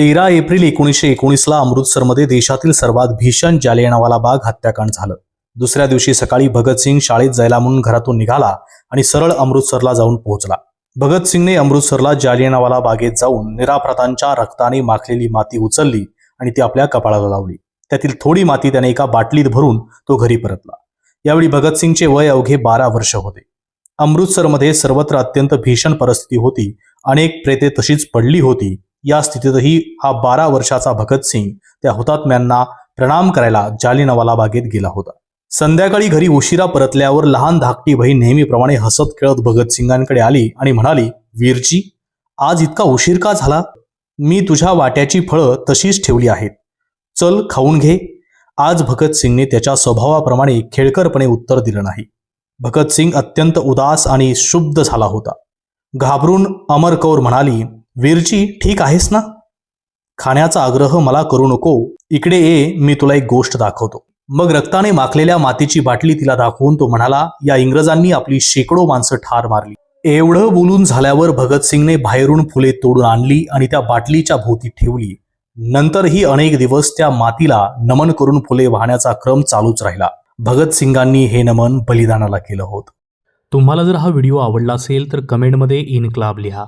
तेरा एप्रिल एकोणीसशे एकोणीसला अमृतसरमध्ये देशातील सर्वात भीषण जालियनवाला बाग हत्याकांड झालं. दुसऱ्या दिवशी सकाळी भगतसिंग शाळेत जायला म्हणून घरातून निघाला आणि सरळ अमृतसरला जाऊन पोहोचला. भगतसिंगने अमृतसरला जालियनवाला बागेत जाऊन निराप्रतांच्या रक्ताने माखलेली माती उचलली आणि ती आपल्या कपाळाला लावली. त्यातील थोडी माती त्याने एका बाटलीत भरून तो घरी परतला. यावेळी भगतसिंगचे वय अवघे बारा वर्ष होते. अमृतसरमध्ये सर्वत्र अत्यंत भीषण परिस्थिती होती. अनेक प्रेते तशीच पडली होती. या स्थितीतही हा बारा वर्षाचा भगतसिंग त्या हुतात्म्यांना प्रणाम करायला जालियनवाला बागेत गेला होता. संध्याकाळी घरी उशिरा परतल्यावर लहान धाकटी बहीण नेहमीप्रमाणे हसत खेळत भगतसिंगांकडे आली आणि म्हणाली वीरजी आज इतका उशीर का झाला? मी तुझ्या वाट्याची फळं तशीच ठेवली आहेत. चल खाऊन घे. आज भगतसिंगने त्याच्या स्वभावाप्रमाणे खेळकरपणे उत्तर दिलं नाही. भगतसिंग अत्यंत उदास आणि शुद्ध झाला होता. घाबरून अमर कौर म्हणाली वीरजी ठीक आहेस ना? खाण्याचा आग्रह मला करू नको. इकडे ये मी तुला एक गोष्ट दाखवतो. मग रक्ताने माखलेल्या मातीची बाटली तिला दाखवून तो म्हणाला या इंग्रजांनी आपली शेकडो माणसं ठार मारली. एवढं बोलून झाल्यावर भगतसिंगने बाहेरून फुले तोडून आणली आणि त्या बाटलीच्या भोवती ठेवली. नंतरही अनेक दिवस त्या मातीला नमन करून फुले वाहण्याचा क्रम चालूच राहिला. भगतसिंगांनी हे नमन बलिदानाला केलं होतं. तुम्हाला जर हा व्हिडिओ आवडला असेल तर कमेंटमध्ये इनक्लाब लिहा.